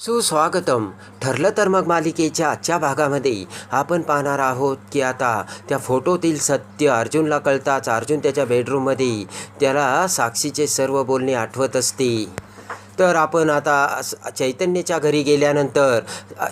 सुस्वागतम. ठरलं तर मग मालिकेच्या आजच्या भागामध्ये आपण पाहणार आहोत की आता त्या फोटोतील सत्य अर्जुनला कळताच अर्जुन त्याच्या बेडरूममध्ये त्याला साक्षीचे सर्व बोलणे आठवत असते. तर आपण आता चैतन्याच्या घरी गेल्यानंतर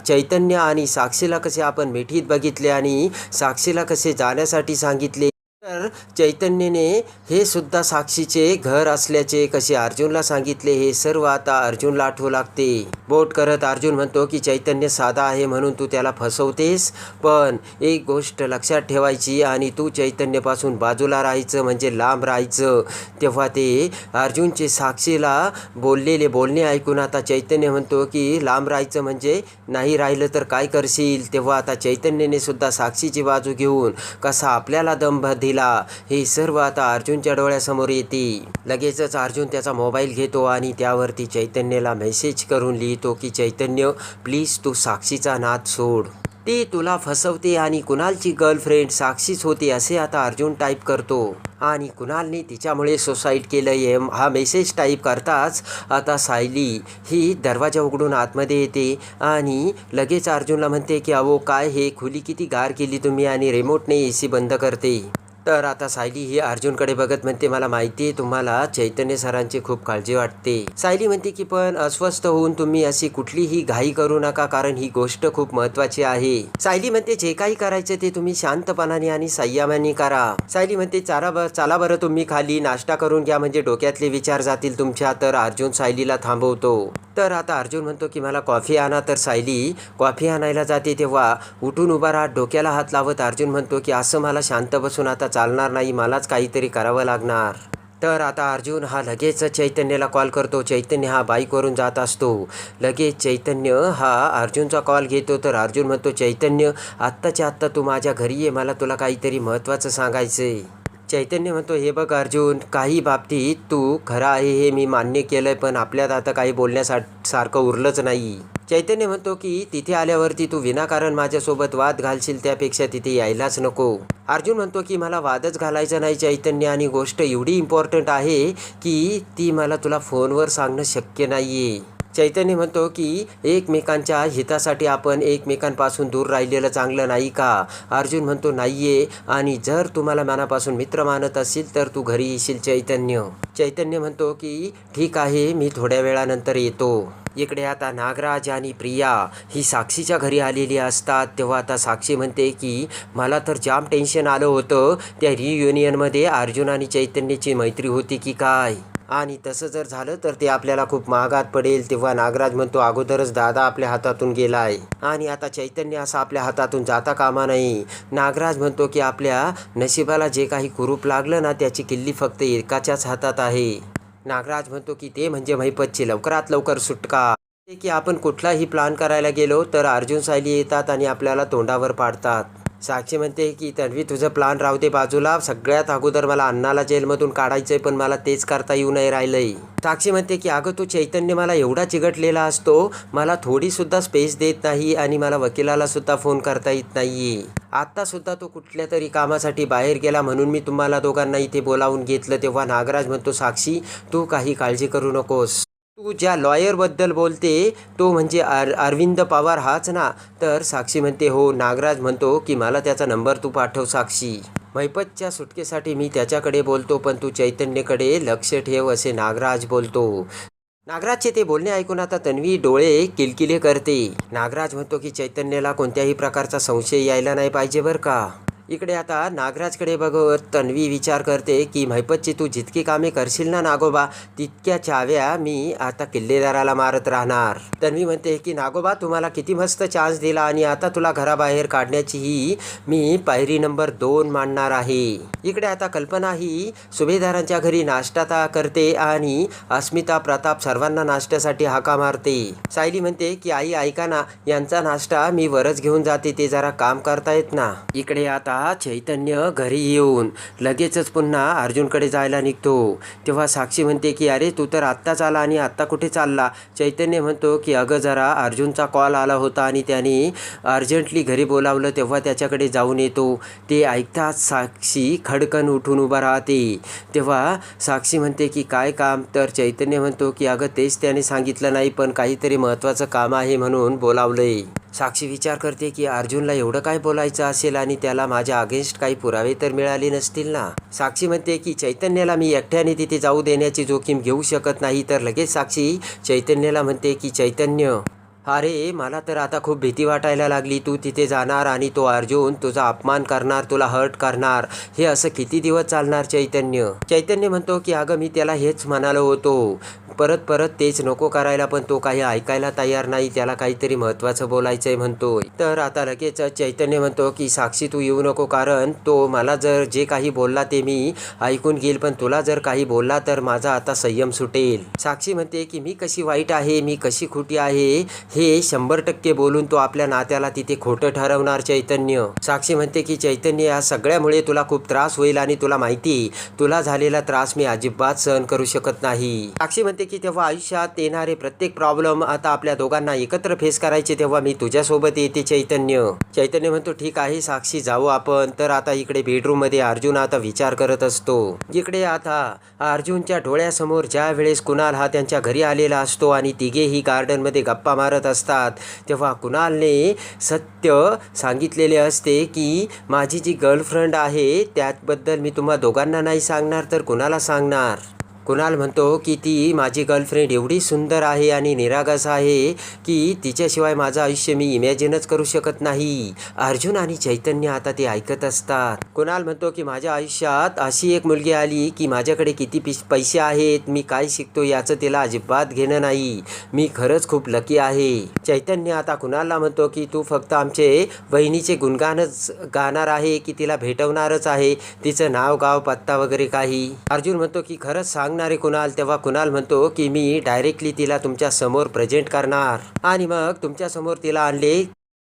चैतन्य आणि साक्षीला कसे आपण मिठीत बघितले आणि साक्षीला कसे जाण्यासाठी सांगितले? तर चैतन्यने हे सुद्धा साक्षीचे घर असल्याचे कसे अर्जुनला सांगितले हे सर्व आता अर्जुनला आठवू लागते. बोट करत अर्जुन म्हणतो की चैतन्य साधा आहे म्हणून तू त्याला फसवतेस पण एक गोष्ट लक्षात ठेवायची आणि तू चैतन्यपासून बाजूला राहायचं म्हणजे लांब राहायचं. तेव्हा ते अर्जुनचे साक्षीला बोललेले बोलणे ऐकून आता चैतन्य म्हणतो की लांब राहायचं म्हणजे नाही राहिलं तर काय करशील? तेव्हा आता चैतन्याने सुद्धा साक्षीची बाजू घेऊन कसा आपल्याला दंभ दिला हे सर्व आता अर्जुनच्या डोळ्यासमोर येते. लगेचच अर्जुन त्याचा मोबाईल घेतो आणि त्यावरती चैतन्याला मेसेज करून लिहितो की चैतन्य प्लीज तू साक्षीचा नाद सोड. ती तुला फसवते आणि कुणालची गर्लफ्रेंड साक्षीच होती असे आता अर्जुन टाईप करतो. आणि कुणालने तिच्यामुळे सुसाईड केलं आहे हा मेसेज टाईप करताच आता सायली ही दरवाजा उघडून आतमध्ये येते आणि लगेच अर्जुनला म्हणते की अहो काय हे? खुली किती गार केली तुम्ही आणि रिमोटने ए सी बंद करते. तर आता सायली ही अर्जुनकडे बघत म्हणते मला माहिती आहे तुम्हाला चैतन्य सरांची खूप काळजी वाटते. सायली म्हणते की पण अस्वस्थ होऊन तुम्ही अशी कुठलीही घाई करू नका कारण ही गोष्ट खूप महत्वाची आहे. सायली म्हणते जे काही करायचं ते तुम्ही शांतपणाने आणि संयमाने करा. सायली म्हणते चारा ब चला बरं तुम्ही खाली नाश्ता करून घ्या म्हणजे डोक्यातले विचार जातील तुमच्या. तर अर्जुन सायलीला थांबवतो. तर आता अर्जुन म्हणतो की मला कॉफी आणा. तर सायली कॉफी आणायला जाते तेव्हा उठून उभा राहत डोक्याला हात लावत अर्जुन म्हणतो की असं मला शांत बसून आता चालणार नाही मलाच काहीतरी करावं लागणार. तर आता अर्जुन हा लगेच चैतन्याला कॉल करतो. चैतन्य हा बाईकवरून जात असतो. लगेच चैतन्य हा अर्जुनचा कॉल घेतो. तर अर्जुन म्हणतो चैतन्य आत्ताच्या आत्ता तू माझ्या घरी ये. मला तुला काहीतरी महत्त्वाचं सांगायचं आहे चैतन्य म्हणतो हे बघ अर्जुन काही बाबतीत तू खरं आहे हे मी मान्य केलं आहे पण आपल्यात आता काही बोलण्यासा सारखं उरलंच नाही. चैतन्य म्हणतो की तिथे आल्यावरती तू विनाकारण माझ्यासोबत वाद घालशील त्यापेक्षा तिथे यायलाच नको. अर्जुन म्हणतो की मला वादच घालायचा नाही चैतन्य आणि गोष्ट एवढी इम्पॉर्टंट आहे की ती मला तुला फोनवर सांगणं शक्य नाही आहे चैतन्य म्हणतो की एकमेकांच्या हितासाठी आपण एकमेकांपासून दूर राहिलेलं चांगलं नाही का? अर्जुन म्हणतो नाहीये. आणि जर तुम्हाला मनापासून मित्र मानत असेल तर तू घरी येशील चैतन्य. चैतन्य म्हणतो की ठीक आहे मी थोड्या वेळानंतर येतो. इकडे आता नागराज आणि प्रिया ही साक्षीच्या घरी आलेली असतात. तेव्हा आता साक्षी म्हणते की मला तर जाम टेन्शन आलं होतं. त्या रियुनियनमध्ये अर्जुन आणि चैतन्याची मैत्री होती की काय? आणि तसं जर झालं तर ते आपल्याला खूप महागात पडेल. तेव्हा नागराज म्हणतो अगोदरच दादा आपल्या हातातून गेला आहे. आणि आता चैतन्य असा आपल्या हातातून जाता कामा नाही. नागराज म्हणतो की आपल्या नशिबाला जे काही कुरूप लागलं ना त्याची किल्ली फक्त एकाच्याच हातात आहे. नागराज म्हणतो की ते म्हणजे महिपतची लवकरात लवकर सुटका. ते की आपण कुठलाही प्लान करायला गेलो तर अर्जुन सायली येतात आणि आपल्याला तोंडावर पाडतात. साक्षी म्हणते की तन्वी तुझं प्लान राहू दे बाजूला. सगळ्यात अगोदर मला अण्णाला जेलमधून काढायचंय पण मला तेच करता येऊ नाही राहिलंय. साक्षी म्हणते की अगं तू चैतन्य मला एवढा चिघटलेला असतो. मला थोडीसुद्धा स्पेस देत नाही आणि मला वकिलाला सुद्धा फोन करता येत नाही आत्तासुद्धा तो कुठल्या तरी कामासाठी बाहेर गेला म्हणून मी तुम्हाला दोघांना इथे बोलावून घेतलं तेव्हा नागराज म्हणतो साक्षी तू काही काळजी करू नकोस. तू ज्या लॉयरबद्दल बोलते तो म्हणजे अर अरविंद पवार हाच ना? तर साक्षी म्हणते हो नागराज म्हणतो की मला त्याचा नंबर तू पाठव साक्षी. मैपतच्या सुटकेसाठी मी त्याच्याकडे बोलतो पण तू चैतन्यकडे लक्ष ठेव असे नागराज बोलतो. नागराजचे ते बोलणे ऐकून आता तन्वी डोळे किलकिले करते. नागराज म्हणतो की चैतन्याला कोणत्याही प्रकारचा संशय यायला नाही पाहिजे बरं का? इकडे आता नागराजकडे बघत तन्वी विचार करते की महिपतची तू जितकी कामे करशील ना नागोबा तितक्या चाव्या मी आता किल्लेदाराला मारत राहणार. तन्वी म्हणते की नागोबा तुम्हाला किती मस्त चान्स दिला आणि आता तुला घराबाहेर काढण्याचीही मी पायरी नंबर दोन मांडणार आहे. इकडे आता कल्पना ही सुभेदारांच्या घरी नाश्ता करते आणि अस्मिता प्रताप सर्वांना नाश्त्यासाठी हाका मारते. सायली म्हणते की आई ऐका ना यांचा नाश्ता मी वरच घेऊन जाते ते जरा काम करतायत ना. इकडे आता आता चैतन्य घरी येऊन लगेचच पुन्हा अर्जुनकडे जायला निघतो. तेव्हा साक्षी म्हणते की अरे तू तर आत्ताच आला आणि आत्ता कुठे चालला? चैतन्य म्हणतो की अगं जरा अर्जुनचा कॉल आला होता आणि त्याने अर्जंटली घरी बोलावलं तेव्हा त्याच्याकडे जाऊन येतो. ते ऐकताच साक्षी खडकन उठून उभा राहते. तेव्हा साक्षी म्हणते की काय काम? तर चैतन्य म्हणतो की अगं तेच त्याने सांगितलं नाही पण काहीतरी महत्त्वाचं काम आहे म्हणून बोलावलंय. साक्षी विचार करते की अर्जुनला एवढं काय बोलायचं असेल आणि त्याला माझ्या अगेन्स्ट काही पुरावे तर मिळाले नसतील ना? साक्षी म्हणते की चैतन्याला मी एकट्याने तिथे जाऊ देण्याची जोखीम घेऊ शकत नाही. तर लगेच साक्षी चैतन्याला म्हणते की चैतन्य अरे मला तर आता खूप भीती वाटायला लागली. तू तिथे जाणार आणि तो अर्जुन तुझा अपमान करणार तुला हर्ट करणार. हे असं किती दिवस चालणार चैतन्य? चैतन्य म्हणतो की अगं मी त्याला हेच म्हणालो होतो. परत परत तेच नको करायला पण तो काही ऐकायला तयार नाही त्याला काहीतरी महत्त्वाचं बोलायचं आहे म्हणतोय. तर आता लगेच चैतन्य म्हणतो की साक्षी तू येऊ नको कारण तो मला जर जे काही बोलला ते मी ऐकून घेईल पण तुला जर काही बोलला तर माझा आता संयम सुटेल. साक्षी म्हणते की मी कशी वाईट आहे मी कशी खोटी आहे हे शंभर टक्के बोलून तो आपल्या नात्याला तिथे खोटं ठरवणार चैतन्य. साक्षी म्हणते की चैतन्य या सगळ्यामुळे तुला खूप त्रास होईल आणि तुला माहिती तुला झालेला त्रास मी अजिबात सहन करू शकत नाही. साक्षी म्हणते की तेव्हा आयुष्यात येणारे प्रत्येक प्रॉब्लेम आता आपल्या दोघांना एकत्र फेस करायचे तेव्हा मी तुझ्यासोबत येते चैतन्य. चैतन्य म्हणतो ठीक आहे साक्षी जाऊ आपण. तर आता इकडे बेडरूममध्ये अर्जुन आता विचार करत असतो. इकडे आता अर्जुनच्या डोळ्यासमोर ज्या वेळेस कुणाल हा त्यांच्या घरी आलेला असतो आणि तिघेही गार्डनमध्ये गप्पा मारत असतात तेव्हा कुणालने सत्य सांगितलेले असते की माझी जी गर्लफ्रेंड आहे त्याबद्दल मी तुम्हा दोघांना नाही सांगणार तर कुणाला सांगणार? कुणाल म्हणतो की ती माझी गर्लफ्रेंड एवढी सुंदर आहे आणि निरागस आहे की तिच्याशिवाय माझं आयुष्य मी इमॅजिनच करू शकत नाही. अर्जुन आणि चैतन्य आता ते ऐकत असतात. कुणाल म्हणतो की माझ्या आयुष्यात अशी एक मुलगी आली की माझ्याकडे किती पिश पैसे आहेत मी काय शिकतो याचं तिला अजिबात घेणं नाही. मी खरंच खूप लकी आहे. चैतन्य आता कुणालला म्हणतो की तू फक्त आमचे बहिणीचे गुणगानच गाणार आहे की तिला भेटवणारच आहे तिचं नाव गाव पत्ता वगैरे काही. अर्जुन म्हणतो की खरंच सांग सांगणारे कुणाल तेव्हा कुणाल म्हणतो की मी डायरेक्टली तिला तुमच्यासमोर प्रेझेंट करणार. आणि मग तुमच्यासमोर तिला आणले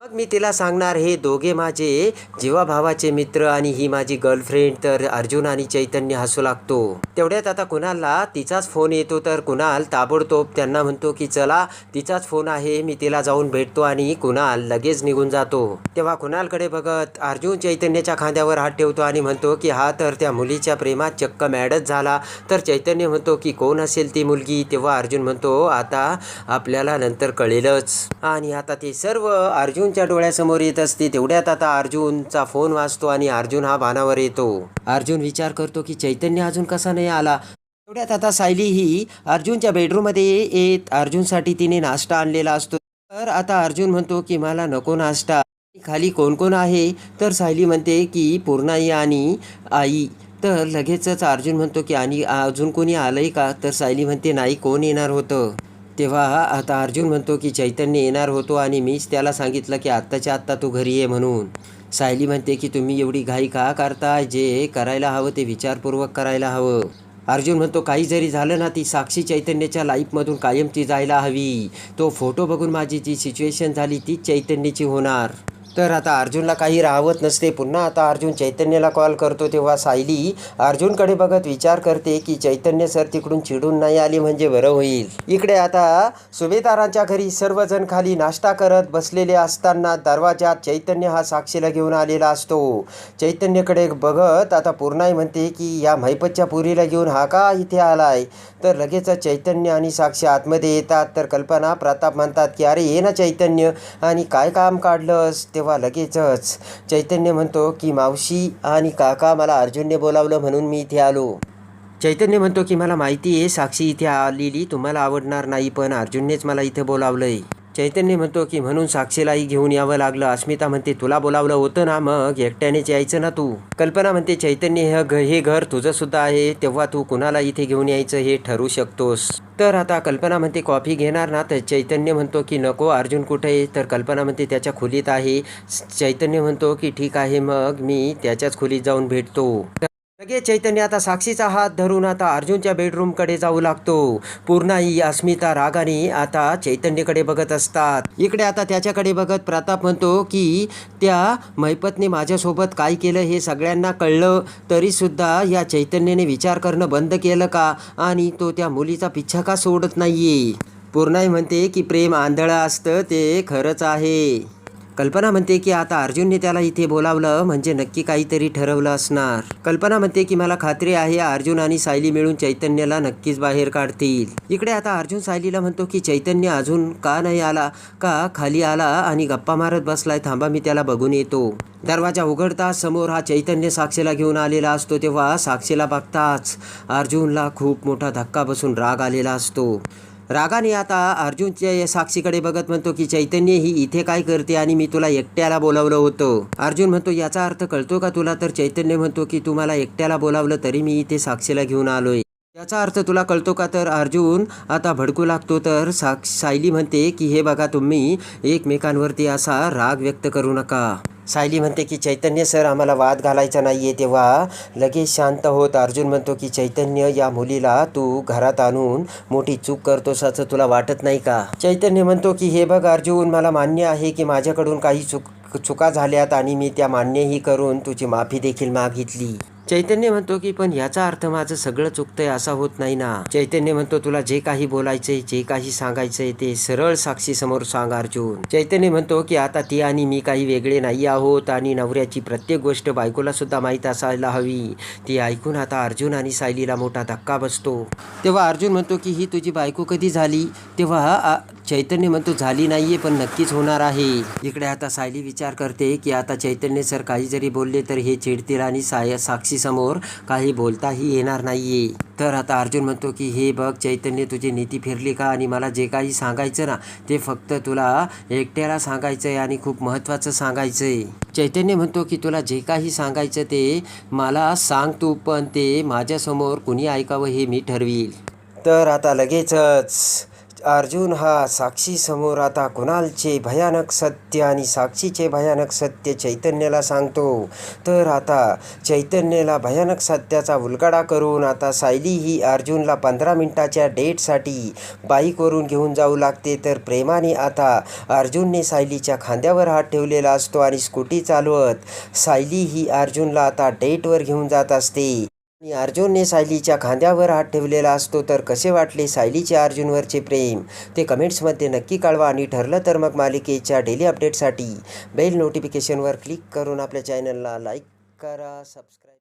मग मी तिला सांगणार हे दोघे माझे जीवाभावाचे मित्र आणि ही माझी गर्लफ्रेंड तर अर्जुन आणि चैतन्य हसू लागतो. तेवढ्यात आता कुणालला तिचाच फोन येतो तर कुणाल ताबडतोब त्यांना म्हणतो की चला तिचाच फोन आहे मी तिला जाऊन भेटतो. आणि कुणाल लगेच निघून जातो. तेव्हा कुणालकडे बघत अर्जुन चैतन्याच्या खांद्यावर हात ठेवतो आणि म्हणतो की हा तर त्या मुलीच्या प्रेमात चक्क मॅडच झाला. तर चैतन्य म्हणतो की कोण असेल ती मुलगी? तेव्हा अर्जुन म्हणतो आता आपल्याला नंतर कळेलच. आणि आता ते सर्व अर्जुन अर्जुनच्या डोळ्यासमोर येत असते तेवढ्यात आता अर्जुनचा फोन वाजतो आणि अर्जुन हा भानावर येतो. अर्जुन विचार करतो की चैतन्य अजून कसा नाही आला? तेवढ्यात आता सायली ही अर्जुनच्या बेडरूममध्ये येत अर्जुनसाठी तिने नाश्ता आणलेला असतो. तर आता अर्जुन म्हणतो की मला नको नाश्ता. खाली कोण कोण आहे? तर सायली म्हणते की पूर्णाई आणि आई. तर लगेचच अर्जुन म्हणतो की आणि अजून कोणी आलंय का? तर सायली म्हणते नाही कोण येणार होतं? तेव्हा आता अर्जुन म्हणतो की चैतन्य येणार होतो आणि मीच त्याला सांगितलं की आत्ताच्या आत्ता तू घरी ये म्हणून. सायली म्हणते की तुम्ही एवढी घाई का करताय जे करायला हवं ते विचारपूर्वक करायला हवं. अर्जुन म्हणतो काही जरी झालं ना ती साक्षी चैतन्याच्या लाईफमधून कायम ती जायला हवी. तो फोटो बघून माझी जी सिच्युएशन झाली तीच चैतन्याची होणार. तर आता अर्जुनला काही राहवत नसते. पुन्हा आता अर्जुन चैतन्यला कॉल करतो तेव्हा सायली अर्जुनकडे बघत विचार करते की चैतन्य सर तिकडून चिडून नाही आली म्हणजे बरं होईल. इकडे आता सुभेदारांच्या घरी सर्वजण खाली नाश्ता करत बसलेले असताना दरवाजात चैतन्य हा साक्षीला घेऊन आलेला असतो. चैतन्यकडे बघत आता पूर्णाई म्हणते की या मैपतच्या पुरीला घेऊन हा का इथे आलाय? तर लगेच चैतन्य आणि साक्षी आतमध्ये येतात. तर कल्पना प्रताप म्हणतात की अरे ये ना चैतन्य. आणि काय काम काढलंस? तेव्हा लगेचच चैतन्य म्हणतो की मावशी आणि काका मला अर्जुनने बोलावलं म्हणून मी इथे आलो. चैतन्य म्हणतो की मला माहिती आहे साक्षी इथे आलेली तुम्हाला आवडणार नाही पण अर्जुननेच मला इथे आहे चैतन्य म्हणतो की म्हणून साक्षीलाही घेऊन यावं लागलं. अस्मिता म्हणते तुला बोलावलं होतं ना मग? एकट्यानेच यायचं ना तू? कल्पना म्हणते चैतन्य हे घ हे घर तुझं सुद्धा आहे. तेव्हा तू कुणाला इथे घेऊन यायचं हे ठरू शकतोस. तर आता कल्पना म्हणते कॉफी घेणार ना? तर चैतन्य म्हणतो की नको अर्जुन कुठे आहे? तर कल्पना म्हणते त्याच्या खोलीत आहे. चैतन्य म्हणतो की ठीक आहे मग मी त्याच्याच खोलीत जाऊन भेटतो. लगेच चैतन्य आता साक्षीचा हात धरून आता अर्जुनच्या बेडरूमकडे जाऊ लागतो. पूर्णाई अस्मिता रागाने आता चैतन्यकडे बघत असतात. इकडे आता त्याच्याकडे बघत प्रताप म्हणतो की त्या मैपतने माझ्यासोबत काय केलं हे सगळ्यांना कळलं तरीसुद्धा या चैतन्याने विचार करणं बंद केलं का? आणि तो त्या मुलीचा पिच्छा का सोडत नाही पूर्णाई म्हणते की प्रेम आंधळं असतं ते खरंच आहे. कल्पना म्हणते की आता अर्जुनने त्याला इथे बोलावलं म्हणजे नक्की काहीतरी ठरवलं असणार. कल्पना म्हणते की मला खात्री आहे अर्जुन आणि सायली मिळून चैतन्याला नक्कीच बाहेर काढतील. इकडे आता अर्जुन सायलीला म्हणतो की चैतन्य अजून का नाही आला का खाली आला आणि गप्पा मारत बसलाय थांबा मी त्याला बघून येतो. दरवाजा उघडताच समोर हा चैतन्य साक्षीला घेऊन आलेला असतो तेव्हा साक्षीला बघताच अर्जुनला खूप मोठा धक्का बसून राग आलेला असतो. रागाने आता अर्जुनच्या या साक्षीकडे बघत म्हणतो की चैतन्य ही इथे काय करते आणि मी तुला एकट्याला बोलावलं होतं. अर्जुन म्हणतो याचा अर्थ कळतो का तुला? तर चैतन्य म्हणतो की तुम्हाला एकट्याला बोलावलं तरी मी इथे साक्षीला घेऊन आलोय. याचा अर्थ तुला कळतो का? तर अर्जुन आता भडकू लागतो. तर साक्ष सायली म्हणते की हे बघा तुम्ही एकमेकांवरती असा राग व्यक्त करू नका. सायली म्हणते की चैतन्य सर आम्हाला वाद घालायचा नाही आहे तेव्हा लगेच शांत होत अर्जुन म्हणतो की चैतन्य या मुलीला तू घरात आणून मोठी चूक करतोस असं तुला वाटत नाही का? चैतन्य म्हणतो की हे बघ अर्जुन मला मान्य आहे की माझ्याकडून काही चूक चुका झाल्यात आणि मी त्या मान्यही करून तुझी माफी देखील मागितली. चैतन्य म्हणतो की पण याचा अर्थ माझं सगळं चुकतंय असा होत नाही ना. चैतन्य म्हणतो तुला जे काही बोलायचंय जे काही सांगायचंय ते सरळ साक्षी समोर सांग अर्जुन. चैतन्य म्हणतो की आता ती आणि मी काही वेगळे नाही आहोत आणि नवऱ्याची प्रत्येक गोष्ट बायकोला सुद्धा माहीत असायला हवी. ती ऐकून आता अर्जुन आणि सायलीला मोठा धक्का बसतो. तेव्हा अर्जुन म्हणतो की ही तुझी बायको कधी झाली? तेव्हा चैतन्य म्हणतो झाली नाहीये पण नक्कीच होणार आहे. इकडे आता सायली विचार करते की आता चैतन्य सर काही जरी बोलले तर हे चिडतील आणि साय साक्षी समोर काही बोलताही येणार नाहीये. तर आता अर्जुन म्हणतो की हे बघ चैतन्य तुझी नीती फिरली का? आणि मला जे काही सांगायचं ना ते फक्त तुला एकट्याला सांगायचं आहे आणि खूप महत्त्वाचं सांगायचं आहे चैतन्य म्हणतो की तुला जे काही सांगायचं ते मला सांग तू पण ते माझ्यासमोर कुणी ऐकावं हे मी ठरवील. तर आता लगेचच अर्जुन हा साक्षीसमोर आता कुणालचे भयानक सत्य आणि साक्षीचे भयानक सत्य चैतन्याला सांगतो. तर आता चैतन्याला भयानक सत्याचा उलगडा करून आता सायली ही अर्जुनला पंधरा मिनिटाच्या डेटसाठी बाईकवरून घेऊन जाऊ लागते. तर प्रेमाने आता अर्जुनने सायलीच्या खांद्यावर हात ठेवलेला असतो आणि स्कूटी चालवत सायली ही अर्जुनला आता डेटवर घेऊन जात असते. आणि अर्जुनने सायलीच्या खांद्यावर हात ठेवलेला असतो तर कसे वाटले सायलीचे अर्जुनवरचे प्रेम? ते कमेंट्समध्ये नक्की कळवा आणि ठरलं तर मग मालिकेच्या डेली अपडेटसाठी बेल नोटिफिकेशनवर क्लिक करून आपल्या चॅनलला लाईक करा सबस्क्राईब